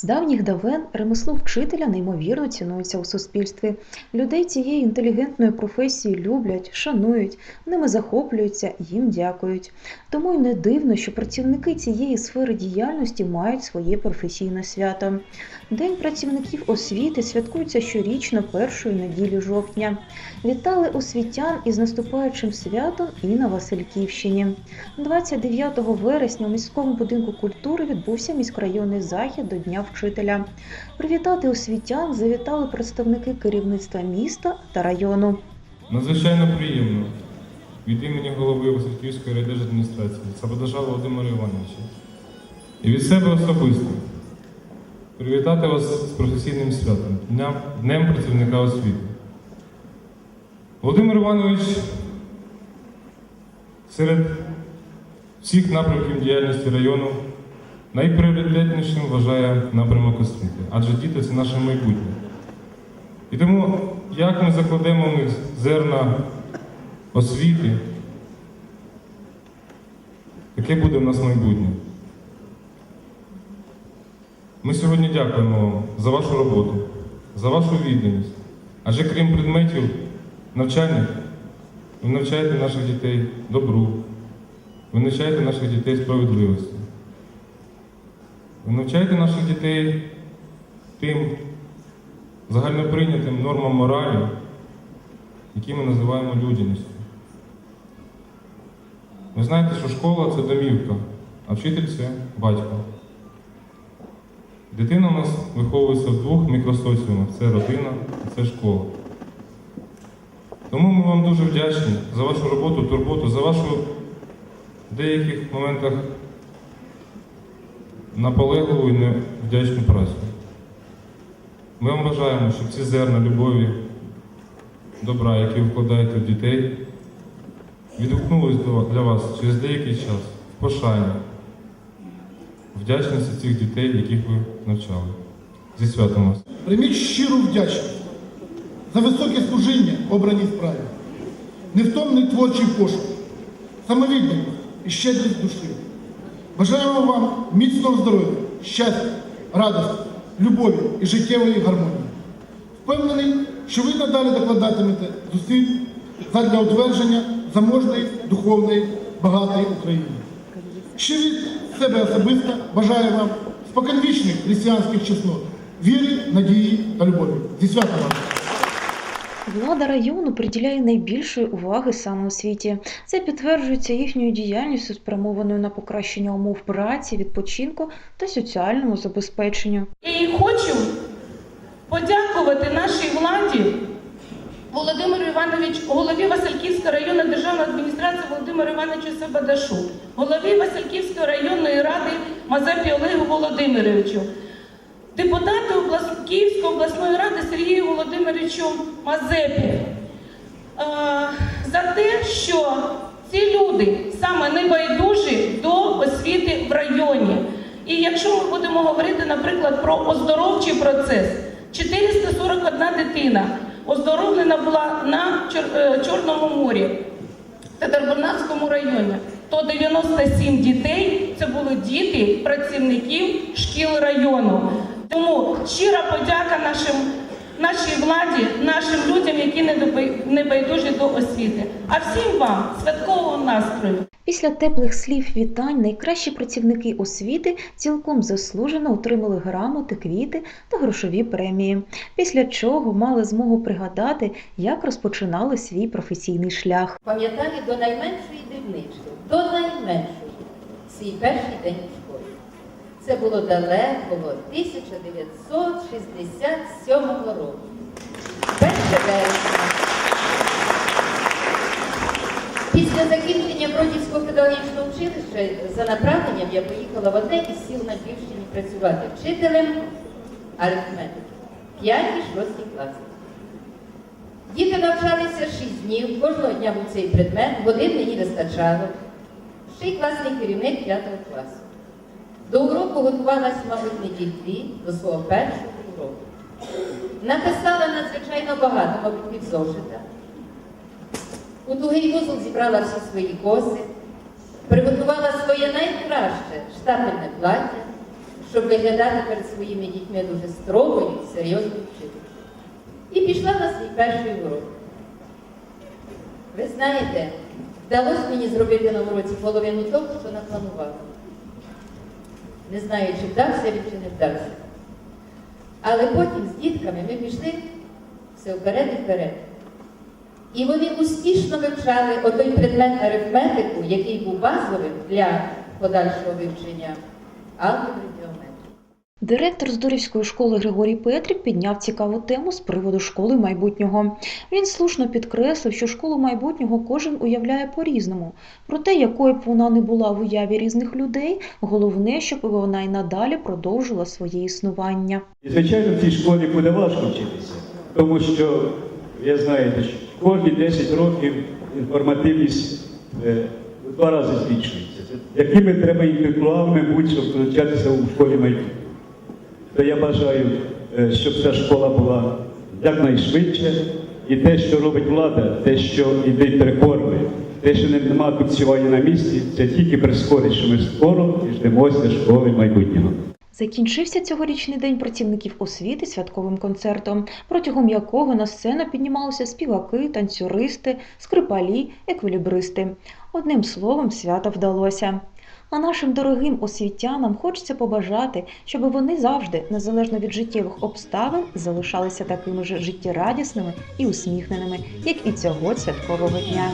З давніх давен ремесло вчителя неймовірно цінується у суспільстві. Людей цієї інтелігентної професії люблять, шанують, ними захоплюються, їм дякують. Тому й не дивно, що працівники цієї сфери діяльності мають своє професійне свято. День працівників освіти святкується щорічно першої неділі жовтня. Вітали освітян із наступаючим святом і на Васильківщині. 29 вересня у міському будинку культури відбувся міськрайонний захід до Дня вчителя. Привітати освітян завітали представники керівництва міста та району. Надзвичайно приємно від імені голови Васильківської райдержадміністрації Сабадажа Володимира Івановича і від себе особисто привітати вас з професійним святом, Днем, Днем працівника освіти. Володимир Іванович серед всіх напрямків діяльності району найпріоритетнішим вважає напрямок освіти, адже діти це наше майбутнє. І тому, як ми закладемо в них зерна освіти, таке буде в нас майбутнє. Ми сьогодні дякуємо вам за вашу роботу, за вашу відданість. Адже крім предметів навчання, ви навчаєте наших дітей добру, ви навчаєте наших дітей справедливості. Ви навчаєте наших дітей тим загальноприйнятим нормам моралі, які ми називаємо людяністю. Ви знаєте, що школа це домівка, а вчитель це батько. Дитина у нас виховується в двох мікросоціумах це родина і це школа. Тому ми вам дуже вдячні за вашу роботу, турботу, за вашу в деяких моментах наполегливу і невдячну працю. Ми вам бажаємо, щоб ці зерна любові, добра, які ви вкладаєте в дітей, відгукнулись для вас через деякий час в пошані, вдячності цих дітей, яких ви навчали. Зі святом вас! Прийміть щиру вдячність за високе служіння обраній справі, невтомний творчий пошук, самовідданість і щедрість душі. Бажаємо вам міцного здоров'я, щастя, радості, любові і життєвої гармонії. Впевнений, що ви надалі докладатимете зусиль задля утвердження заможної, духовної, багатої України. Ще від себе особисто бажаю вам споконвічних християнських чеснот, віри, надії та любові. Зі святом вас! Влада району приділяє найбільшої уваги саме освіті. Це підтверджується їхньою діяльністю, спрямованою на покращення умов праці, відпочинку та соціальному забезпеченню. І хочу подякувати нашій владі Володимиру Івановичу, голові Васильківської районної державної адміністрації Володимиру Івановичу Сабадашу, голові Васильківської районної ради Мазепі Олегу Володимировичу, депутату Київської обласної ради Сергію Володимировичу Мазепі е, за те, що ці люди саме небайдужі до освіти в районі. І якщо ми будемо говорити, наприклад, про оздоровчий процес, 441 дитина оздоровлена була на е, Чорному морі та Дарбунацькому районі, то 97 дітей це були діти працівників шкіл району. Тому щира подяка нашим, нашій владі, нашим людям, які не доби- не байдужі до освіти. А всім вам святкового настрою. Після теплих слів вітань найкращі працівники освіти цілком заслужено отримали грамоти, квіти та грошові премії. Після чого мали змогу пригадати, як розпочинали свій професійний шлях. Пам'ятаю до найменшої дрібнички, до найменшої свій перший день. Це було далекого 1967 року. Перше вересня. Після закінчення Бродівського педагогічного училища за направленням я поїхала в одне із сіл на Львівщині працювати вчителем арифметики. 5-6 класи. Діти навчалися 6 днів, кожного дня був цей предмет, годин мені вистачало. Ще й класний керівник 5 класу. До уроку готувалась, мабуть, неділь дві до свого першого уроку. Написала надзвичайно багато, мабуть, під зошита. У тугий вузол зібрала всі свої коси, приготувала своє найкраще штапельне плаття, щоб виглядати перед своїми дітьми дуже строгою серйозною вчителем. І пішла на свій перший урок. Ви знаєте, вдалося мені зробити на уроці половину того, що напланувала. Не знаю, чи вдався він, чи не вдався. Але потім з дітками ми пішли все вперед і вперед. І вони успішно вивчали отой предмет арифметику, який був базовим для подальшого вивчення алгебри геометрії. Директор Здорівської школи Григорій Петрік підняв цікаву тему з приводу школи майбутнього. Він слушно підкреслив, що школу майбутнього кожен уявляє по-різному. Проте, якою б вона не була в уяві різних людей, головне, щоб вона й надалі продовжила своє існування. І, звичайно, в цій школі буде важко вчитися, тому що, ви знаєте, що кожні 10 років інформативність е, в два рази збільшується. Якими треба інтелектуалами бути, щоб навчатися у школі майбутнього. То я бажаю, е, щоб ця школа була якнайшвидше, і те, що робить влада, те, що йдуть реформи, те, що немає купцювання на місці, це тільки прискорить, що ми скоро діждемося школи майбутнього. Закінчився цьогорічний день працівників освіти святковим концертом, протягом якого на сцену піднімалися співаки, танцюристи, скрипалі, еквілібристи. Одним словом, свято вдалося. А нашим дорогим освітянам хочеться побажати, щоб вони завжди, незалежно від життєвих обставин, залишалися такими ж життєрадісними і усміхненими, як і цього святкового дня.